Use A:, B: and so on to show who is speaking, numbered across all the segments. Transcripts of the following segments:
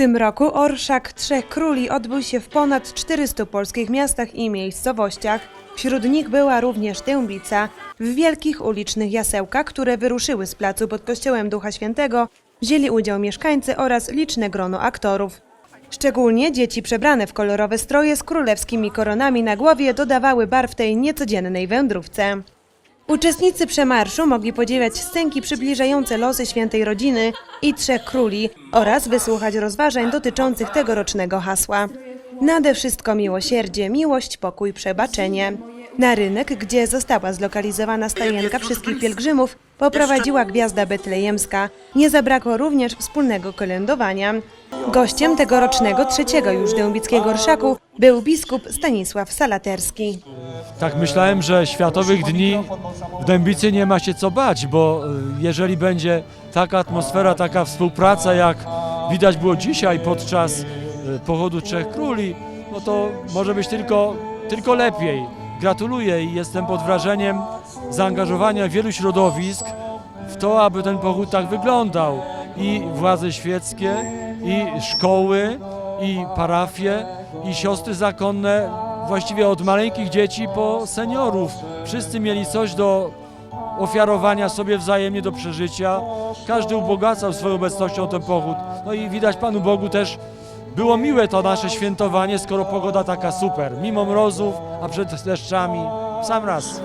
A: tym roku Orszak Trzech Króli odbył się w ponad 400 polskich miastach i miejscowościach. Wśród nich była również Dębica. W wielkich ulicznych jasełkach, które wyruszyły z placu pod kościołem Ducha Świętego, wzięli udział mieszkańcy oraz liczne grono aktorów. Szczególnie dzieci przebrane w kolorowe stroje z królewskimi koronami na głowie dodawały barw tej niecodziennej wędrówce. Uczestnicy przemarszu mogli podziwiać scenki przybliżające losy świętej rodziny i trzech króli oraz wysłuchać rozważań dotyczących tegorocznego hasła. Nade wszystko miłosierdzie, miłość, pokój, przebaczenie. Na rynek, gdzie została zlokalizowana stajenka wszystkich pielgrzymów, poprowadziła gwiazda betlejemska. Nie zabrakło również wspólnego kolędowania. Gościem tegorocznego trzeciego już dębickiego orszaku był biskup Stanisław Salaterski.
B: Tak myślałem, że Światowych Dni w Dębicy nie ma się co bać, bo y, jeżeli będzie taka atmosfera, taka współpraca, jak widać było dzisiaj podczas y, pochodu Trzech Króli, no to może być tylko, tylko lepiej. Gratuluję i jestem pod wrażeniem zaangażowania wielu środowisk w to, aby ten pochód tak wyglądał. I władze świeckie, i szkoły, i parafie, i siostry zakonne, właściwie od maleńkich dzieci po seniorów. Wszyscy mieli coś do ofiarowania sobie wzajemnie do przeżycia. Każdy ubogacał swoją obecnością ten pochód. No i widać Panu Bogu też było miłe to nasze świętowanie, skoro pogoda taka super. Mimo mrozów, a przed deszczami w sam raz.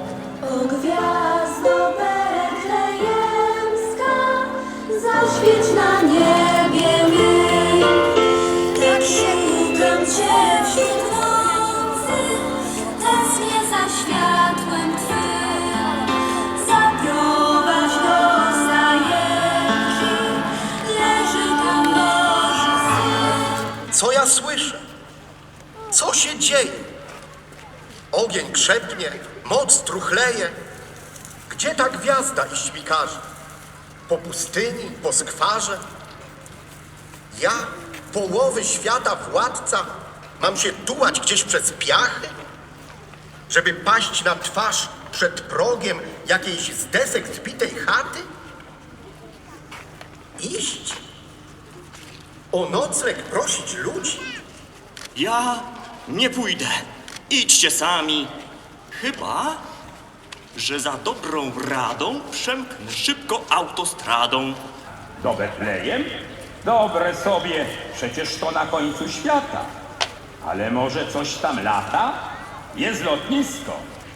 C: Zaświeć na niebie mi.
D: Co ja słyszę? Co się dzieje? Ogień krzepnie, moc truchleje. Gdzie ta gwiazda i śmikarze? Po pustyni, po skwarze? Ja, połowy świata władca, mam się tułać gdzieś przez piachy? Żeby paść na twarz przed progiem jakiejś z desek zbitej chaty? Iść? O nocleg prosić ludzi?
E: Ja nie pójdę. Idźcie sami. Chyba, że za dobrą radą przemknę szybko autostradą.
F: Do Betlejem? Dobre sobie, przecież to na końcu świata. Ale może coś tam lata? Jest lotnisko.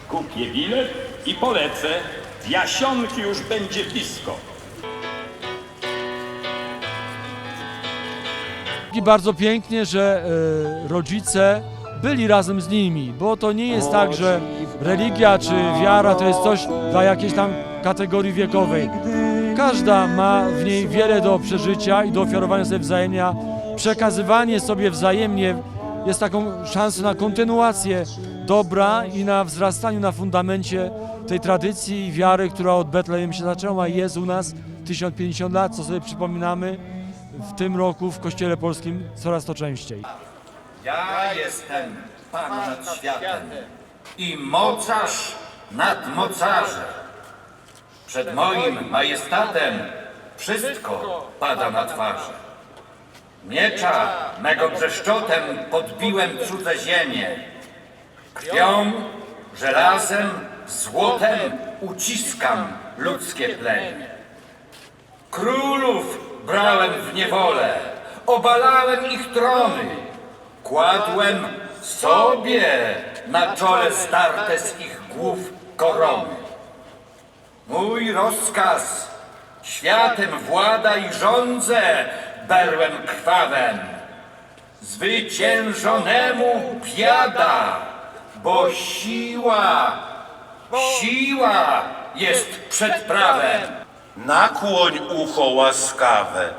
F: Kupię bilet i polecę. Z Jasionki już będzie blisko.
B: I bardzo pięknie, że e, rodzice byli razem z nimi, bo to nie jest tak, że religia czy wiara to jest coś dla jakiejś tam kategorii wiekowej. Każda ma w niej wiele do przeżycia i do ofiarowania sobie wzajemnie. Przekazywanie sobie wzajemnie jest taką szansą na kontynuację dobra i na wzrastaniu na fundamencie tej tradycji i wiary, która od Betlejem się zaczęła i jest u nas 1050 lat, co sobie przypominamy w tym roku w Kościele Polskim coraz to częściej.
G: Ja jestem Pan nad światem i mocarz nad mocarzem. Przed moim majestatem wszystko pada na twarze. Miecza mego brzeszczotem podbiłem cudze ziemię. Krwią, żelazem, złotem uciskam ludzkie plemię. Królów brałem w niewolę, obalałem ich trony, kładłem sobie na czole zdarte z ich głów korony. Mój rozkaz, światem włada i rządzę berłem krwawem. Zwyciężonemu biada, bo siła, siła jest przed prawem.
H: Nakłoń ucho łaskawe.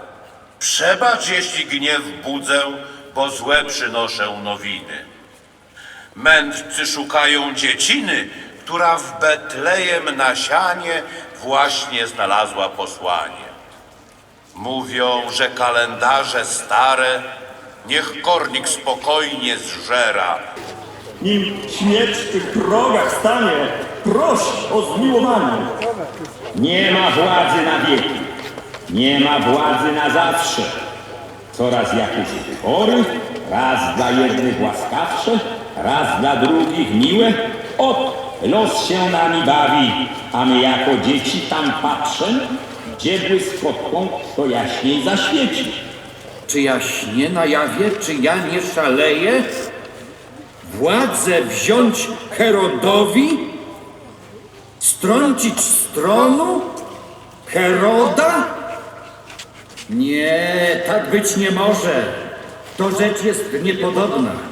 H: Przebacz, jeśli gniew budzę, bo złe przynoszę nowiny. Mędrcy szukają dzieciny, która w Betlejem na sianie właśnie znalazła posłanie. Mówią, że kalendarze stare niech kornik spokojnie zżera,
I: Nim śmierć w tych progach stanie, proś o zmiłowanie. Nie ma władzy na wieki, nie ma władzy na zawsze.
F: Coraz jakieś wybory, raz dla jednych łaskawsze, raz dla drugich miłe. Ot, los się nami bawi, a my jako dzieci tam patrzę, gdzie błysk pod to jaśniej zaświeci.
G: Czy ja śnię na jawie, czy ja nie szaleję? Władzę wziąć Herodowi? Strącić stronu? Heroda? Nie, tak być nie może. To rzecz jest niepodobna.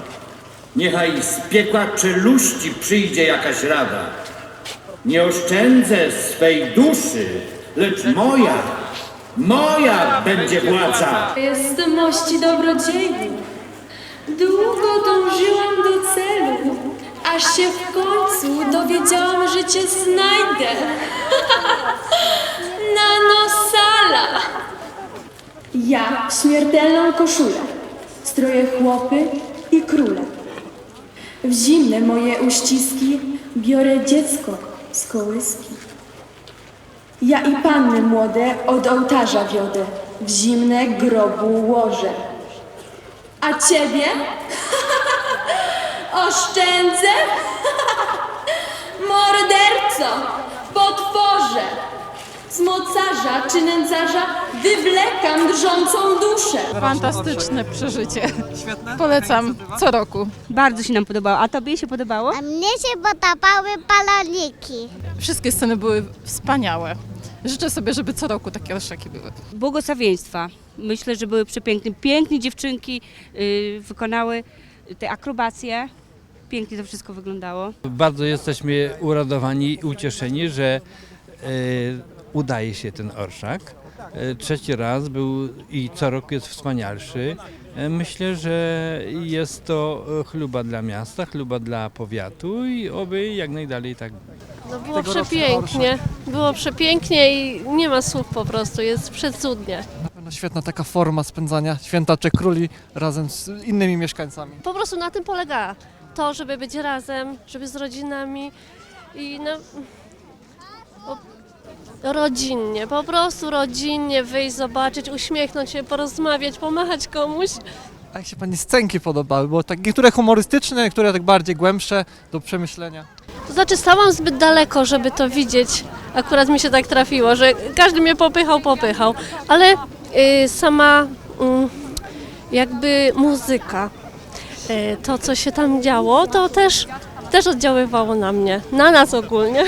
G: Niechaj z piekła czeluści przyjdzie jakaś rada. Nie oszczędzę swej duszy, lecz moja, moja będzie władza.
C: Jestem mości dobrodzieju. Długo dążyłam do celu, aż się w końcu dowiedziałam, że cię znajdę. Nanosala! Ja śmiertelną koszulę, stroję chłopy i króle. W zimne moje uściski biorę dziecko z kołyski. Ja i panny młode od ołtarza wiodę, w zimne grobu łoże. A ciebie? Oszczędzę? Morderco, potworze, z mocarza czy nędzarza wywlekam drżącą duszę.
J: Fantastyczne przeżycie. Świetne? Polecam co roku.
K: Bardzo się nam podobało. A tobie się podobało?
L: A mnie się podobały baloniki.
J: Wszystkie sceny były wspaniałe. Życzę sobie, żeby co roku takie orszaki były.
K: Błogosławieństwa. Myślę, że były przepiękne. Pięknie dziewczynki y, wykonały te akrobacje. Pięknie to wszystko wyglądało.
M: Bardzo jesteśmy uradowani i ucieszeni, że e, udaje się ten orszak. E, trzeci raz był i co roku jest wspanialszy. E, myślę, że jest to e, chluba dla miasta, chluba dla powiatu i oby jak najdalej tak
C: No było przepięknie, było przepięknie i nie ma słów po prostu, jest przecudnie.
I: No, świetna taka forma spędzania święta Trzech Króli razem z innymi mieszkańcami.
C: Po prostu na tym polega to, żeby być razem, żeby z rodzinami i no, rodzinnie, po prostu rodzinnie wyjść, zobaczyć, uśmiechnąć się, porozmawiać, pomachać komuś.
I: A jak się Pani scenki podobały? Bo tak niektóre humorystyczne, niektóre tak bardziej głębsze do przemyślenia.
C: To znaczy stałam zbyt daleko, żeby to widzieć. Akurat mi się tak trafiło, że każdy mnie popychał, popychał, ale y, sama mm, jakby muzyka, y, to co się tam działo, to też, też oddziaływało na mnie, na nas ogólnie.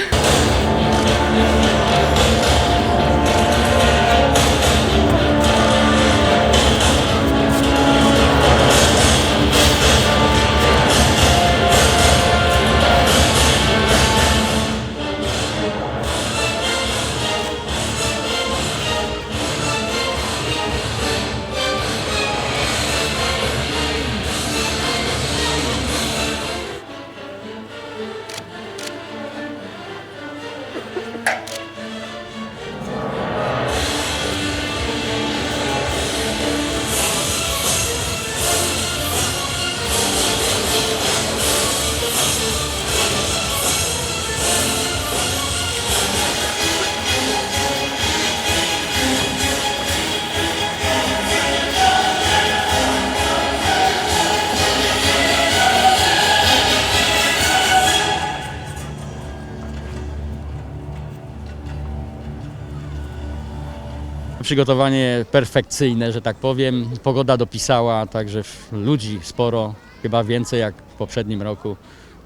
N: Przygotowanie perfekcyjne, że tak powiem. Pogoda dopisała, także ludzi sporo, chyba więcej jak w poprzednim roku.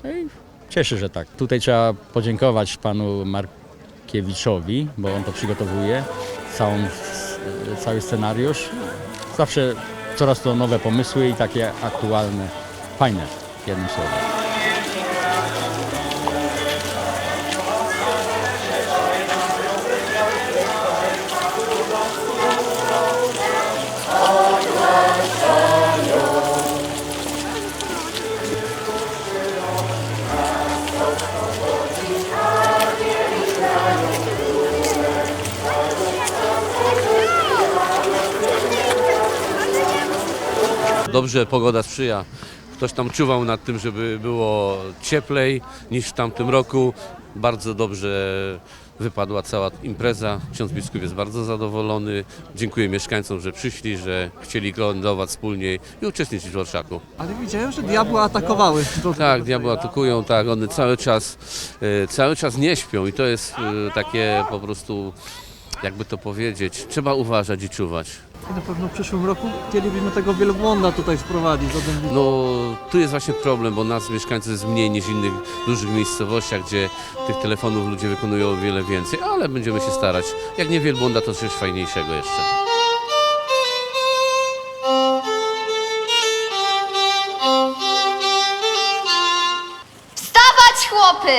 N: No i cieszę, że tak. Tutaj trzeba podziękować panu Markiewiczowi, bo on to przygotowuje, całą, cały scenariusz. Zawsze coraz to nowe pomysły i takie aktualne, fajne, jednym słowem.
O: Dobrze pogoda sprzyja. Ktoś tam czuwał nad tym, żeby było cieplej niż w tamtym roku. Bardzo dobrze wypadła cała impreza. Ksiądz biskup jest bardzo zadowolony. Dziękuję mieszkańcom, że przyszli, że chcieli lądować wspólnie i uczestniczyć w orszaku.
P: Ale widziałem, że diabły atakowały.
O: Tak, diabły atakują, tak, one cały czas, e, cały czas nie śpią i to jest e, takie po prostu, jakby to powiedzieć, trzeba uważać i czuwać.
P: Na pewno w przyszłym roku chcielibyśmy tego wielbłąda tutaj sprowadzić do Dębicy.
O: No, tu jest właśnie problem, bo nas mieszkańców jest mniej niż w innych dużych miejscowościach, gdzie tych telefonów ludzie wykonują o wiele więcej, ale będziemy się starać. Jak nie wielbłąda, to coś fajniejszego jeszcze.
Q: Wstawać, chłopy!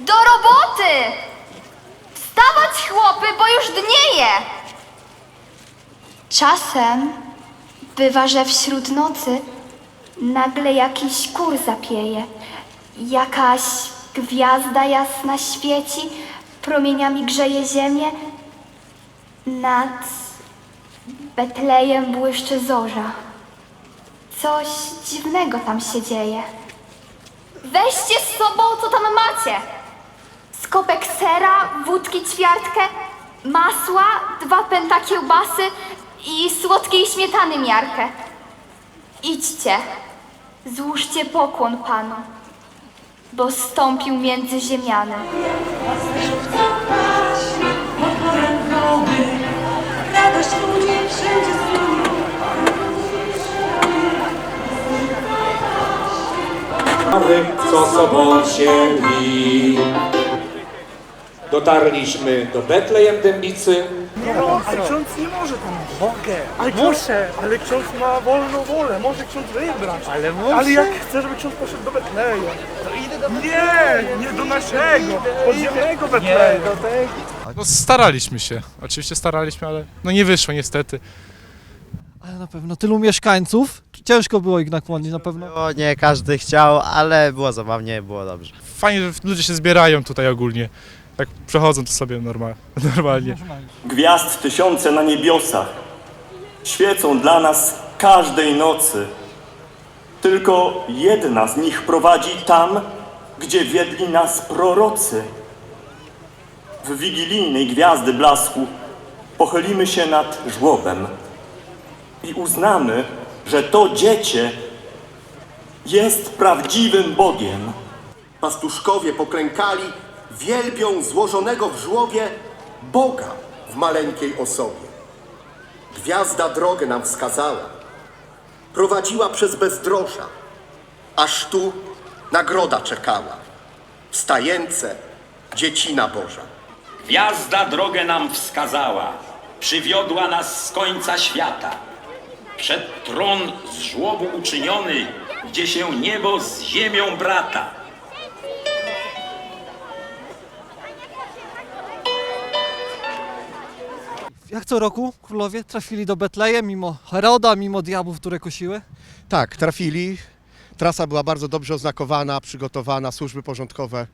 Q: Do roboty! Wstawać, chłopy, bo już dnieje! Czasem bywa, że wśród nocy nagle jakiś kur zapieje. Jakaś gwiazda jasna świeci, promieniami grzeje ziemię. Nad Betlejem błyszczy zorza. Coś dziwnego tam się dzieje. Weźcie z sobą, co tam macie. Skopek sera, wódki ćwiartkę, masła, dwa pęta kiełbasy i słodkiej śmietany miarkę. Idźcie, złóżcie pokłon Panu, bo stąpił między ziemiany.
R: Radość ludzi
S: co sobą sięli. Dotarliśmy do Betlejem Dębicy.
I: No, ale ksiądz nie może tam. Mogę. Ale muszę. Ale ksiądz ma wolną wolę, może ksiądz wybrać.
P: Ale muszę.
I: Ale jak chce, żeby ksiądz poszedł do Betleja. To idę do Nie, nie do naszego, podziemnego Betleja.
P: do tego.
T: No, staraliśmy się, oczywiście staraliśmy, ale no nie wyszło niestety.
P: Ale na pewno tylu mieszkańców, ciężko było ich nakłonić na pewno.
U: O, nie każdy chciał, ale było zabawnie, było dobrze.
T: Fajnie, że ludzie się zbierają tutaj ogólnie. Tak przechodzą to sobie normal, normalnie.
I: Gwiazd tysiące na niebiosach świecą dla nas każdej nocy. Tylko jedna z nich prowadzi tam, gdzie wiedli nas prorocy. W wigilijnej gwiazdy blasku pochylimy się nad żłobem i uznamy, że to dziecię jest prawdziwym Bogiem.
D: Pastuszkowie poklękali, wielbią złożonego w żłobie Boga w maleńkiej osobie. Gwiazda drogę nam wskazała, prowadziła przez bezdroża, aż tu nagroda czekała. Wstajęce dziecina Boża.
F: Gwiazda drogę nam wskazała, przywiodła nas z końca świata. Przed tron z żłobu uczyniony, gdzie się niebo z ziemią brata.
P: Jak co roku królowie trafili do Betlejem mimo Heroda, mimo diabłów, które kosiły?
V: Tak, trafili. Trasa była bardzo dobrze oznakowana, przygotowana, służby porządkowe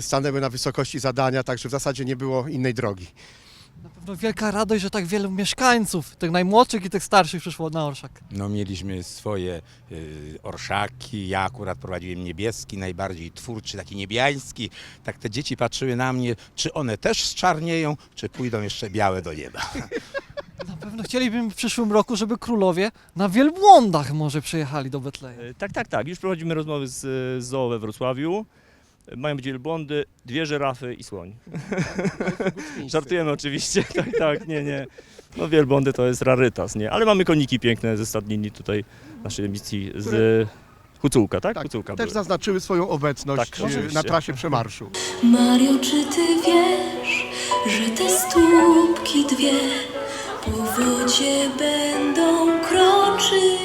V: stanęły na wysokości zadania, także w zasadzie nie było innej drogi.
P: Na pewno wielka radość, że tak wielu mieszkańców, tych najmłodszych i tych starszych przyszło na orszak.
W: No mieliśmy swoje y, orszaki, ja akurat prowadziłem niebieski, najbardziej twórczy, taki niebiański. Tak te dzieci patrzyły na mnie, czy one też zczarnieją, czy pójdą jeszcze białe do nieba.
P: Na pewno chcielibyśmy w przyszłym roku, żeby królowie na wielbłądach może przyjechali do Betlejem.
X: Tak, tak, tak. Już prowadzimy rozmowy z z zoo we Wrocławiu. Mają być wielbłądy, dwie żyrafy i słoń. Żartujemy oczywiście, tak, tak, nie, nie. No wielbłądy to jest rarytas, nie? Ale mamy koniki piękne ze stadniny tutaj naszej emisji z Hucułka, tak? Hucułka
V: Też
X: były.
V: zaznaczyły swoją obecność
X: Tak, oczywiście.
V: na trasie przemarszu.
R: Mario, czy ty wiesz, że te stópki dwie po wodzie będą kroczyć?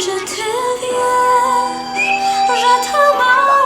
R: Czy ty wiesz, że ta mała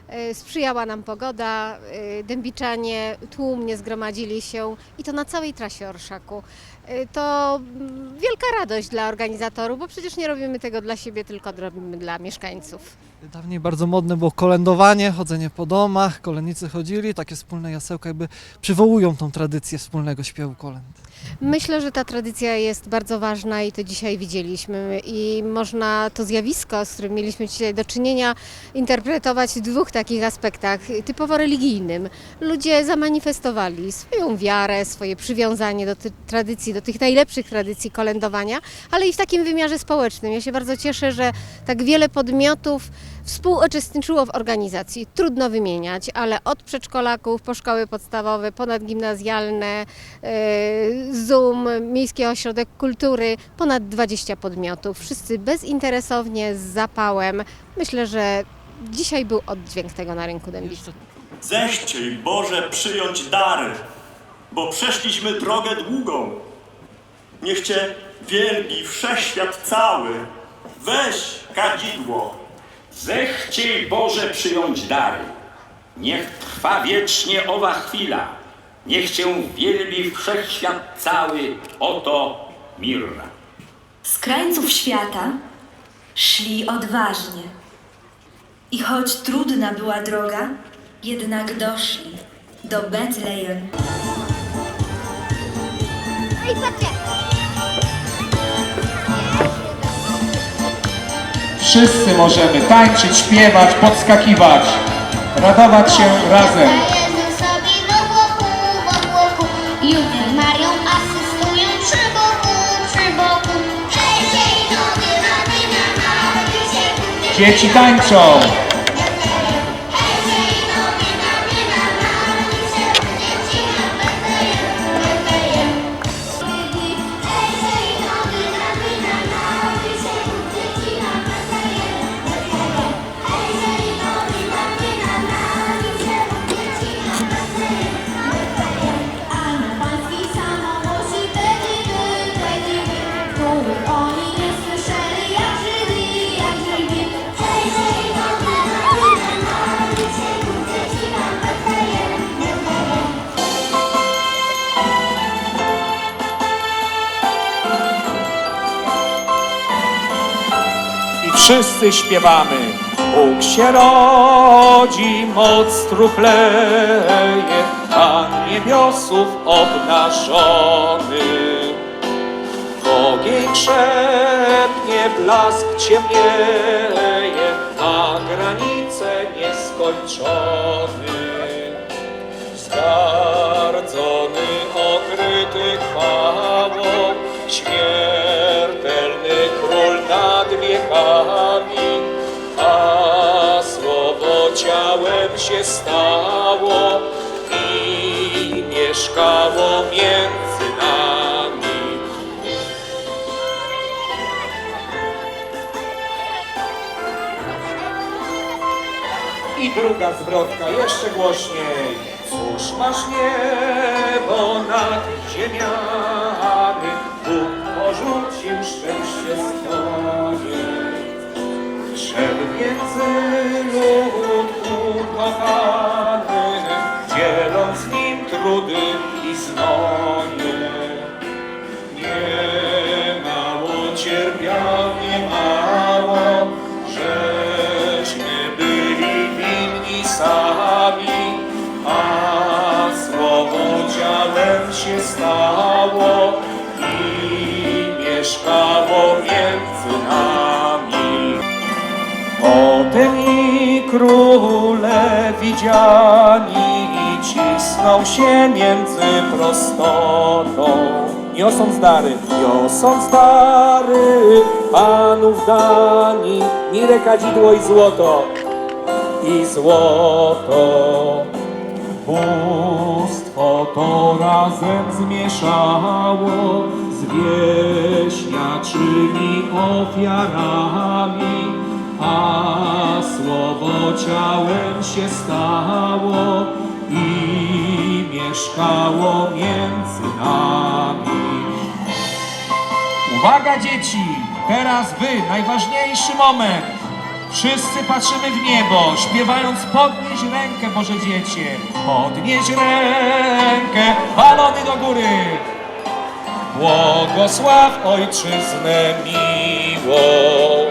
Y: E, Sprzyjała nam pogoda, e, dębiczanie tłumnie zgromadzili się i to na całej trasie Orszaku. E, To mm, wielka radość dla organizatorów, bo przecież nie robimy tego dla siebie, tylko robimy dla mieszkańców.
P: Dawniej bardzo modne było kolędowanie, chodzenie po domach, kolennicy chodzili, takie wspólne jasełka jakby przywołują tą tradycję wspólnego śpiewu kolęd.
Y: Myślę, że ta tradycja jest bardzo ważna i to dzisiaj widzieliśmy. I można to zjawisko, z którym mieliśmy dzisiaj do czynienia, interpretować w dwóch takich aspektach. Typowo religijnym. Ludzie zamanifestowali swoją wiarę, swoje przywiązanie do tradycji, do tych najlepszych tradycji kolędowania, ale i w takim wymiarze społecznym. Ja się bardzo cieszę, że tak wiele podmiotów współuczestniczyło w organizacji. Trudno wymieniać, ale od przedszkolaków po szkoły podstawowe, ponadgimnazjalne, e, Zoom, Miejski Ośrodek Kultury, ponad 20 podmiotów. Wszyscy bezinteresownie, z zapałem. Myślę, że dzisiaj był oddźwięk tego na rynku dębickim.
Z: Zechciej Boże przyjąć dary, bo przeszliśmy drogę długą. Niech Cię wielbi wszechświat cały. Weź kadzidło.
F: Zechciej Boże przyjąć dary. Niech trwa wiecznie owa chwila. Niech Cię wielbi wszechświat cały. Oto Mirna.
R: Z krańców świata szli odważnie. I choć trudna była droga, jednak doszli do Betlejem.
L: No i patrzcie.
S: Wszyscy możemy tańczyć, śpiewać, podskakiwać, radować się razem.
L: Jezus sobie
S: wszyscy śpiewamy. Bóg się rodzi, moc truchleje, Pan niebiosów obnażony. Ogień krzepnie, blask ciemnieje, a granice nieskończony. Zgardzony, okryty chwałą, śmiertelny mieszkało między nami. I druga zwrotka, jeszcze głośniej. Cóż masz niebo nad ziemiami, Bóg porzucił szczęście swoje. Wszedł między lud ukochany, trudy i znoje. Nie mało cierpiał, nie mało, żeśmy byli winni sami, a słowo ciałem się stało i mieszkało między nami. Potem króle widziani cisną się między prostotą. Niosąc dary, niosąc dary panów dani, mirę, kadzidło i złoto, i złoto. Bóstwo to razem zmieszało z wieśniaczymi ofiarami, a słowo ciałem się stało i mieszkało między nami. Uwaga dzieci, teraz wy, najważniejszy moment. Wszyscy patrzymy w niebo, śpiewając podnieś rękę, Boże dziecię. Podnieś rękę, balony do góry. Błogosław ojczyznę miłą.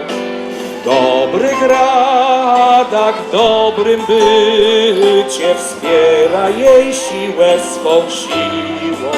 S: Dobrych radach, w dobrym bycie wspiera jej siłę swą siłą.